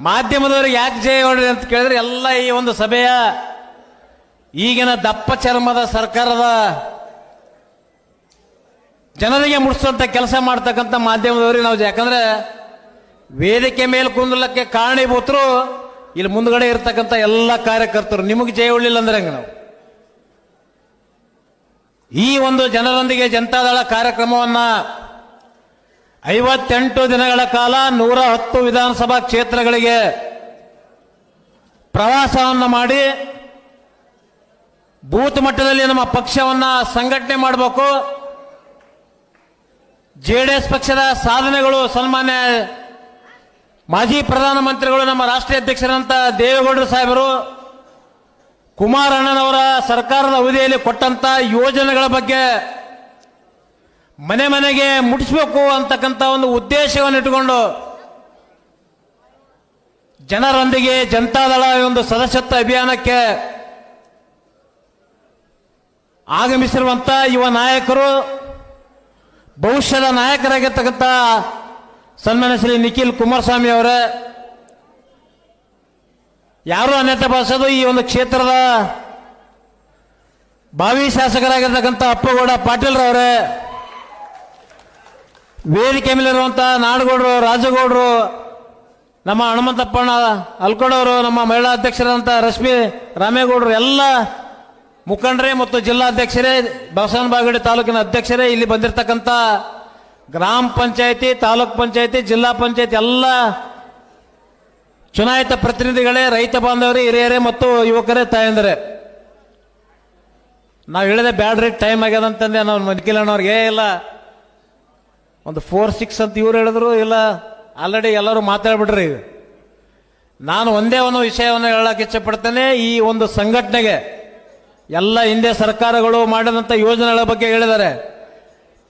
ಮಾಧ್ಯಮದವ್ರಿಗೆ ಯಾಕೆ ಜಯ ಹೊಡ್ರಿ ಅಂತ ಕೇಳಿದ್ರೆ ಎಲ್ಲ ಈ ಒಂದು ಸಭೆಯ ಈಗಿನ ದಪ್ಪ ಚರ್ಮದ ಸರ್ಕಾರದ ಜನರಿಗೆ ಮುಟ್ಟಿಸುವಂತ ಕೆಲಸ ಮಾಡ್ತಕ್ಕಂಥ ಮಾಧ್ಯಮದವ್ರಿಗೆ ನಾವು ಯಾಕಂದ್ರೆ ವೇದಿಕೆ ಮೇಲೆ ಕುಂದಲಕ್ಕೆ ಕಾರಣೀಭೂತರು ಇಲ್ಲಿ ಮುಂದ್ಗಡೆ ಇರತಕ್ಕಂಥ ಎಲ್ಲ ಕಾರ್ಯಕರ್ತರು. ನಿಮಗೆ ಜಯ ಉಳ್ಳಿಲ್ಲ ಅಂದ್ರೆ ಹೆಂಗೆ ನಾವು? ಈ ಒಂದು ಜನರೊಂದಿಗೆ ಜನತಾದಳ ಕಾರ್ಯಕ್ರಮವನ್ನ ಐವತ್ತೆಂಟು ದಿನಗಳ ಕಾಲ ನೂರ ಹತ್ತು ವಿಧಾನಸಭಾ ಕ್ಷೇತ್ರಗಳಿಗೆ ಪ್ರವಾಸವನ್ನು ಮಾಡಿ ಬೂತ್ ಮಟ್ಟದಲ್ಲಿ ನಮ್ಮ ಪಕ್ಷವನ್ನ ಸಂಘಟನೆ ಮಾಡಬೇಕು. ಜೆ ಡಿ ಎಸ್ ಪಕ್ಷದ ಸಾಧನೆಗಳು ಸನ್ಮಾನ್ಯ ಮಾಜಿ ಪ್ರಧಾನಮಂತ್ರಿಗಳು ನಮ್ಮ ರಾಷ್ಟ್ರೀಯ ಅಧ್ಯಕ್ಷರಂತ ದೇವೇಗೌಡರು ಸಾಹೇಬರು, ಕುಮಾರಣ್ಣನವರ ಸರ್ಕಾರದ ಅವಧಿಯಲ್ಲಿ ಕೊಟ್ಟಂತ ಯೋಜನೆಗಳ ಬಗ್ಗೆ ಮನೆ ಮನೆಗೆ ಮುಟ್ಟಿಸ್ಬೇಕು ಅಂತಕ್ಕಂಥ ಒಂದು ಉದ್ದೇಶವನ್ನು ಇಟ್ಟುಕೊಂಡು ಜನರೊಂದಿಗೆ ಜನತಾದಳ ಒಂದು ಸದಸ್ಯತ್ವ ಅಭಿಯಾನಕ್ಕೆ ಆಗಮಿಸಿರುವಂಥ ಯುವ ನಾಯಕರು, ಭವಿಷ್ಯದ ನಾಯಕರಾಗಿರ್ತಕ್ಕಂಥ ಸನ್ಮಾನ್ಯ ಶ್ರೀ ನಿಖಿಲ್ ಕುಮಾರಸ್ವಾಮಿ ಅವರೇ, ಯಾರು ಅನ್ಯತೆ ಭಾಷದು ಈ ಒಂದು ಕ್ಷೇತ್ರದ ಭಾವಿ ಶಾಸಕರಾಗಿರ್ತಕ್ಕಂಥ ಅಪ್ಪಗೌಡ ಪಾಟೀಲ್ರವರೇ ವೇದಿಕೆ ಮೇಲಿರುವಂಥ ನಾಡಗೌಡರು, ರಾಜಗೌಡರು, ನಮ್ಮ ಹನುಮಂತಪ್ಪಣ್ಣ ಅಲ್ಕೊಂಡವರು, ನಮ್ಮ ಮಹಿಳಾ ಅಧ್ಯಕ್ಷರಾದಂಥ ರಶ್ಮಿ ರಾಮೇಗೌಡರು, ಎಲ್ಲ ಮುಖಂಡರೇ ಮತ್ತು ಜಿಲ್ಲಾಧ್ಯಕ್ಷರೇ ಬಸವನ ಬಾಗಡಿ ತಾಲೂಕಿನ ಅಧ್ಯಕ್ಷರೇ, ಇಲ್ಲಿ ಬಂದಿರತಕ್ಕಂಥ ಗ್ರಾಮ ಪಂಚಾಯತಿ, ತಾಲೂಕ್ ಪಂಚಾಯತಿ, ಜಿಲ್ಲಾ ಪಂಚಾಯತಿ, ಎಲ್ಲ ಚುನಾಯಿತ ಪ್ರತಿನಿಧಿಗಳೇ, ರೈತ ಬಾಂಧವರೇ, ಹಿರಿಯರೇ ಮತ್ತು ಯುವಕರೇ, ತಾಯಂದರೆ. ನಾವು ಹೇಳಿದೆ ಬ್ಯಾಡ್ರಿ ಟೈಮ್ ಆಗ್ಯದ ಅಂತಂದೆ ನಾವು ಮನ್ಕಿಲಣ್ಣವ್ರಿಗೆ ಏ ಇಲ್ಲ ಒಂದು ಫೋರ್ ಸಿಕ್ಸ್ ಅಂತ ಇವ್ರು ಹೇಳಿದ್ರು, ಇಲ್ಲ ಆಲ್ರೆಡಿ ಎಲ್ಲರೂ ಮಾತಾಡ್ಬಿಟ್ರಿ ಈಗ ನಾನು ಒಂದೇ ಒಂದು ವಿಷಯವನ್ನು ಹೇಳಕ್ಕೆ ಇಚ್ಛಪಡ್ತೇನೆ, ಈ ಒಂದು ಸಂಘಟನೆಗೆ ಎಲ್ಲ ಹಿಂದೆ ಸರ್ಕಾರಗಳು ಮಾಡಿದಂಥ ಯೋಜನೆಗಳ ಬಗ್ಗೆ ಹೇಳಿದ್ದಾರೆ.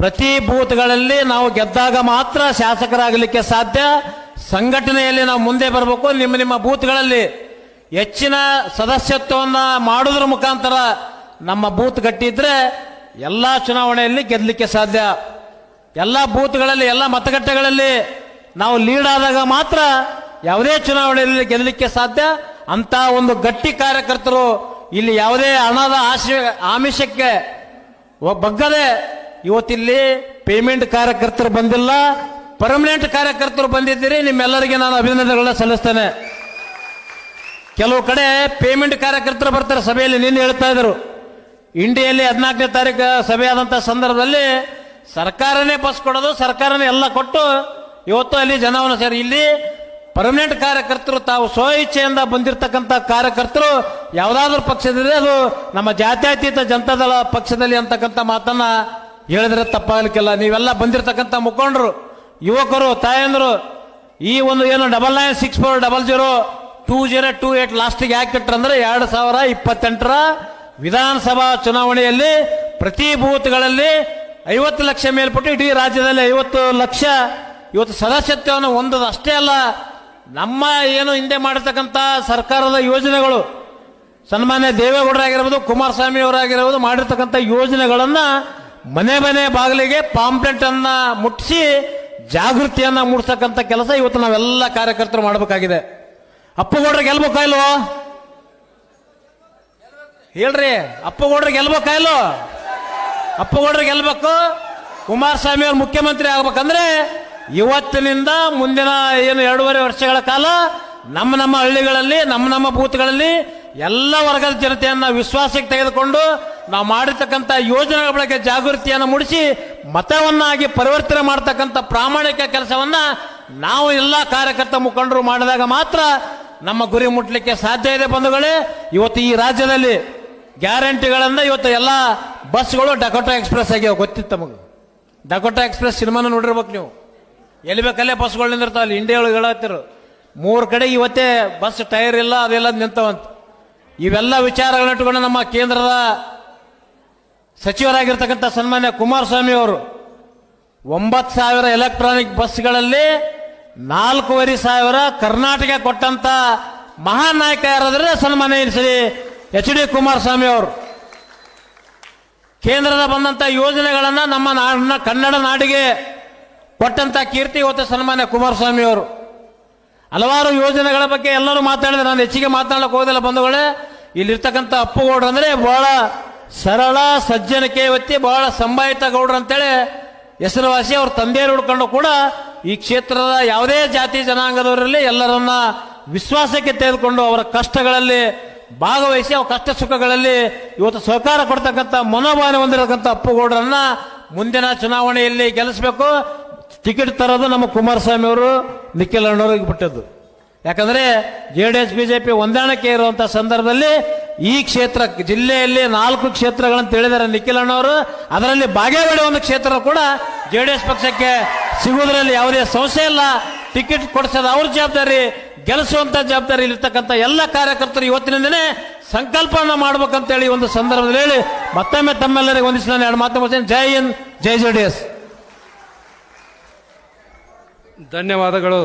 ಪ್ರತಿ ಬೂತ್ಗಳಲ್ಲಿ ನಾವು ಗೆದ್ದಾಗ ಮಾತ್ರ ಶಾಸಕರಾಗಲಿಕ್ಕೆ ಸಾಧ್ಯ. ಸಂಘಟನೆಯಲ್ಲಿ ನಾವು ಮುಂದೆ ಬರಬೇಕು, ನಿಮ್ಮ ನಿಮ್ಮ ಬೂತ್ಗಳಲ್ಲಿ ಹೆಚ್ಚಿನ ಸದಸ್ಯತ್ವವನ್ನು ಮಾಡೋದ್ರ ಮುಖಾಂತರ ನಮ್ಮ ಬೂತ್ ಕಟ್ಟಿದ್ರೆ ಎಲ್ಲ ಚುನಾವಣೆಯಲ್ಲಿ ಗೆದ್ದಲಿಕ್ಕೆ ಸಾಧ್ಯ. ಎಲ್ಲ ಬೂತ್ಗಳಲ್ಲಿ, ಎಲ್ಲ ಮತಗಟ್ಟೆಗಳಲ್ಲಿ ನಾವು ಲೀಡ್ ಆದಾಗ ಮಾತ್ರ ಯಾವುದೇ ಚುನಾವಣೆಯಲ್ಲಿ ಗೆಲ್ಲಲಿಕ್ಕೆ ಸಾಧ್ಯ. ಅಂತ ಒಂದು ಗಟ್ಟಿ ಕಾರ್ಯಕರ್ತರು ಇಲ್ಲಿ ಯಾವುದೇ ಹಣದ ಆಶೆ, ಆಮಿಷಕ್ಕೆ ಬಗ್ಗದೆ ಇವತ್ತಿಲ್ಲಿ ಪೇಮೆಂಟ್ ಕಾರ್ಯಕರ್ತರು ಬಂದಿಲ್ಲ. ಪರ್ಮನೆಂಟ್ ಕಾರ್ಯಕರ್ತರು ಬಂದಿದ್ದೀರಿ. ನಿಮ್ಮೆಲ್ಲರಿಗೆ ನಾನು ಅಭಿನಂದನೆಗಳನ್ನ ಸಲ್ಲಿಸ್ತೇನೆ. ಕೆಲವು ಕಡೆ ಪೇಮೆಂಟ್ ಕಾರ್ಯಕರ್ತರು ಬರ್ತಾರೆ ಸಭೆಯಲ್ಲಿ. ನಿನ್ನೆ ಹೇಳ್ತಾ ಇದ್ರು. ಇಂಡಿಯಲ್ಲಿ ಹದಿನಾಲ್ಕನೇ ತಾರೀಕು ಸಭೆ ಸಂದರ್ಭದಲ್ಲಿ ಸರ್ಕಾರನೇ ಬಸ್ ಕೊಡೋದು, ಸರ್ಕಾರನೇ ಎಲ್ಲ ಕೊಟ್ಟು ಇವತ್ತು ಅಲ್ಲಿ ಜನವನ್ನು ಸೇರಿ. ಇಲ್ಲಿ ಪರ್ಮನೆಂಟ್ ಕಾರ್ಯಕರ್ತರು, ತಾವು ಸ್ವ ಇಚ್ಛೆಯಿಂದ ಬಂದಿರತಕ್ಕಂಥ ಕಾರ್ಯಕರ್ತರು ಯಾವುದಾದ್ರೂ ಪಕ್ಷದಿದೆ ಅದು ನಮ್ಮ ಜಾತ್ಯತೀತ ಜನತಾದಳ ಪಕ್ಷದಲ್ಲಿ ಅಂತಕ್ಕಂಥ ಮಾತನ್ನ ಹೇಳಿದ್ರೆ ತಪ್ಪಾಗಲಿಕ್ಕಿಲ್ಲ. ನೀವೆಲ್ಲ ಬಂದಿರತಕ್ಕಂಥ ಮುಖಂಡರು, ಯುವಕರು, ತಾಯಂದರು, ಈ ಒಂದು ಏನು double nine six four double zero two zero two eight ಲಾಸ್ಟಿಗೆ ಯಾಕೆ ಎರಡು ಸಾವಿರ ಇಪ್ಪತ್ತೆಂಟರ ವಿಧಾನಸಭಾ ಚುನಾವಣೆಯಲ್ಲಿ ಪ್ರತಿ ಬೂತ್ಗಳಲ್ಲಿ ಐವತ್ತು ಲಕ್ಷ ಮೇಲ್ಪಟ್ಟು ಇಡೀ ರಾಜ್ಯದಲ್ಲಿ ಐವತ್ತು ಲಕ್ಷ, ಇವತ್ತು ಸದಸ್ಯತ್ವವನ್ನು ಹೊಂದದ ಅಷ್ಟೇ ಅಲ್ಲ, ನಮ್ಮ ಏನು ಹಿಂದೆ ಮಾಡಿರ್ತಕ್ಕಂಥ ಸರ್ಕಾರದ ಯೋಜನೆಗಳು, ಸನ್ಮಾನ್ಯ ದೇವೇಗೌಡರಾಗಿರ್ಬೋದು ಕುಮಾರಸ್ವಾಮಿ ಅವರಾಗಿರ್ಬೋದು ಮಾಡಿರ್ತಕ್ಕಂಥ ಯೋಜನೆಗಳನ್ನು ಮನೆ ಮನೆ ಬಾಗಿಲಿಗೆ ಪಾಂಪ್ಲೆಟ್ ಅನ್ನ ಮುಟ್ಟಿಸಿ ಜಾಗೃತಿಯನ್ನ ಮೂಡಿಸ್ತಕ್ಕಂಥ ಕೆಲಸ ಇವತ್ತು ನಾವೆಲ್ಲ ಕಾರ್ಯಕರ್ತರು ಮಾಡಬೇಕಾಗಿದೆ. ಅಪ್ಪಗೌಡ್ರ ಗೆಲ್ಬೇಕಾ ಹೇಳ್ರಿ, ಅಪ್ಪಗೌಡ್ರ ಗೆಲ್ಬೇಕಾ ಅಪ್ಪಗೌಡ್ರ ಗೆಲ್ಬೇಕು, ಕುಮಾರಸ್ವಾಮಿ ಅವ್ರು ಮುಖ್ಯಮಂತ್ರಿ ಆಗ್ಬೇಕಂದ್ರೆ ಇವತ್ತಿನಿಂದ ಮುಂದಿನ ಏನು ಎರಡೂವರೆ ವರ್ಷಗಳ ಕಾಲ ನಮ್ಮ ನಮ್ಮ ಹಳ್ಳಿಗಳಲ್ಲಿ, ನಮ್ಮ ನಮ್ಮ ಬೂತ್ಗಳಲ್ಲಿ ಎಲ್ಲ ವರ್ಗದ ಜನತೆಯನ್ನು ವಿಶ್ವಾಸಕ್ಕೆ ತೆಗೆದುಕೊಂಡು ನಾವು ಮಾಡಿರ್ತಕ್ಕಂಥ ಯೋಜನೆಗಳ ಬಳಕೆ ಜಾಗೃತಿಯನ್ನು ಮೂಡಿಸಿ, ಮತವನ್ನಾಗಿ ಪರಿವರ್ತನೆ ಮಾಡ್ತಕ್ಕಂಥ ಪ್ರಾಮಾಣಿಕ ಕೆಲಸವನ್ನ ನಾವು ಎಲ್ಲ ಕಾರ್ಯಕರ್ತ ಮುಖಂಡರು ಮಾಡಿದಾಗ ಮಾತ್ರ ನಮ್ಮ ಗುರಿ ಮುಟ್ಲಿಕ್ಕೆ ಸಾಧ್ಯ ಇದೆ ಬಂಧುಗಳೇ. ಇವತ್ತು ಈ ರಾಜ್ಯದಲ್ಲಿ ಗ್ಯಾರಂಟಿಗಳಿಂದ ಇವತ್ತು ಎಲ್ಲ ಬಸ್ಗಳು ಡಕೋಟಾ ಎಕ್ಸ್ಪ್ರೆಸ್ ಆಗ್ಯಾವ ಗೊತ್ತಿತ್ತು ತಮಗೆ. ಡಕೋಟಾ ಎಕ್ಸ್ಪ್ರೆಸ್ ಸಿನಿಮಾನ ನೋಡಿರ್ಬೇಕು ನೀವು. ಎಲ್ಲಿ ಬೇಕಲ್ಲೇ ಬಸ್ಗಳು ನಿಂದಿರ್ತಾವಲ್ಲ ಇಂಡಿಯಾ ಒಳಗೆ ಹೇಳತ್ತಿರು. ಮೂರು ಕಡೆ ಇವತ್ತೇ ಬಸ್ ಟೈರ್ ಇಲ್ಲ, ಅದೆಲ್ಲ ನಿಂತವಂತ. ಇವೆಲ್ಲ ವಿಚಾರಗಳನ್ನ ಇಟ್ಕೊಂಡು ನಮ್ಮ ಕೇಂದ್ರದ ಸಚಿವರಾಗಿರ್ತಕ್ಕಂಥ ಸನ್ಮಾನ್ಯ ಕುಮಾರಸ್ವಾಮಿ ಅವರು ಒಂಬತ್ತು ಸಾವಿರ ಎಲೆಕ್ಟ್ರಾನಿಕ್ ಬಸ್ಗಳಲ್ಲಿ ನಾಲ್ಕೂವರೆ ಸಾವಿರ ಕರ್ನಾಟಕ ಕೊಟ್ಟಂತ ಮಹಾನ್ ನಾಯಕ ಯಾರಾದ್ರೆ ಸನ್ಮಾನ ಶ್ರೀ ಎಚ್ ಡಿ ಕುಮಾರಸ್ವಾಮಿ ಅವರು. ಕೇಂದ್ರದ ಬಂದಂತ ಯೋಜನೆಗಳನ್ನು ನಮ್ಮ ನಾಡನ್ನ ಕನ್ನಡ ನಾಡಿಗೆ ಕೊಟ್ಟಂತ ಕೀರ್ತಿ ಇವತ್ತು ಸನ್ಮಾನ್ಯ ಕುಮಾರಸ್ವಾಮಿ ಅವರು. ಹಲವಾರು ಯೋಜನೆಗಳ ಬಗ್ಗೆ ಎಲ್ಲರೂ ಮಾತಾಡಿದ್ರೆ ನಾನು ಹೆಚ್ಚಿಗೆ ಮಾತನಾಡಕ್ಕೆ ಹೋಗೋದಿಲ್ಲ ಬಂಧುಗಳೇ. ಇಲ್ಲಿರ್ತಕ್ಕಂಥ ಅಪ್ಪುಗೌಡ್ರು ಅಂದ್ರೆ ಬಹಳ ಸರಳ ಸಜ್ಜನಿಕೆ ವ್ಯಕ್ತಿ ಬಹಳ ಸಂಭಾಯಿತ ಗೌಡ್ರು ಅಂತೇಳಿ ಹೆಸರುವಾಸಿ ಅವ್ರ ತಂದೆಯರು ಹುಡ್ಕೊಂಡು ಕೂಡ ಈ ಕ್ಷೇತ್ರದ ಯಾವುದೇ ಜಾತಿ ಜನಾಂಗದವರಲ್ಲಿ ಎಲ್ಲರನ್ನ ವಿಶ್ವಾಸಕ್ಕೆ ತೆಗೆದುಕೊಂಡು ಅವರ ಕಷ್ಟಗಳಲ್ಲಿ ಭಾಗವಹಿಸಿ ಅವ್ರ ಕಷ್ಟ ಸುಖಗಳಲ್ಲಿ ಇವತ್ತು ಸಹಕಾರ ಕೊಡ್ತಕ್ಕಂಥ ಮನೋಭಾವನೆ ಹೊಂದಿರತಕ್ಕಂಥ ಅಪ್ಪುಗೌಡರನ್ನ ಮುಂದಿನ ಚುನಾವಣೆಯಲ್ಲಿ ಗೆಲ್ಲಿಸಬೇಕು. ಟಿಕೆಟ್ ತರೋದು ನಮ್ಮ ಕುಮಾರಸ್ವಾಮಿ ಅವರು, ನಿಖಿಲ್ ಅಣ್ಣವ್ರಿಗೆ ಬಿಟ್ಟದ್ದು. ಯಾಕಂದ್ರೆ ಜೆ ಡಿ ಎಸ್ ಬಿಜೆಪಿ ಹೊಂದಾಣಿಕೆ ಇರುವಂಥ ಸಂದರ್ಭದಲ್ಲಿ ಈ ಕ್ಷೇತ್ರ, ಜಿಲ್ಲೆಯಲ್ಲಿ ನಾಲ್ಕು ಕ್ಷೇತ್ರಗಳನ್ನು ತಿಳಿದಾರೆ ನಿಖಿಲ್ ಅಣ್ಣವರು. ಅದರಲ್ಲಿ ಬಾಗೇವಾಡಿ ಒಂದು ಕ್ಷೇತ್ರ ಕೂಡ ಜೆ ಡಿ ಎಸ್ ಪಕ್ಷಕ್ಕೆ ಸಿಗುವುದರಲ್ಲಿ ಯಾವುದೇ ಸಮಸ್ಯೆ ಇಲ್ಲ. ಟಿಕೆಟ್ ಕೊಡಿಸೋದು ಅವ್ರ ಜವಾಬ್ದಾರಿ ಗೆಲ್ಲಿಸುವಂತ ಜವಾಬ್ದಾರಿ ಇರ್ತಕ್ಕಂಥ ಎಲ್ಲ ಕಾರ್ಯಕರ್ತರು ಇವತ್ತಿನಿಂದನೇ ಸಂಕಲ್ಪನ ಮಾಡ್ಬೇಕಂತೇಳಿ ಒಂದು ಸಂದರ್ಭದಲ್ಲಿ ಹೇಳಿ, ಮತ್ತೊಮ್ಮೆ ತಮ್ಮೆಲ್ಲರಿಗೆ ಒಂದಿಷ್ಟು ನಾನು ಎರಡು ಮಾತು ಮಾಡ್ತೇನೆ ಜೈ ಹಿಂದ್, ಜೈ ಜೆ ಡಿ ಎಸ್. ಧನ್ಯವಾದಗಳು.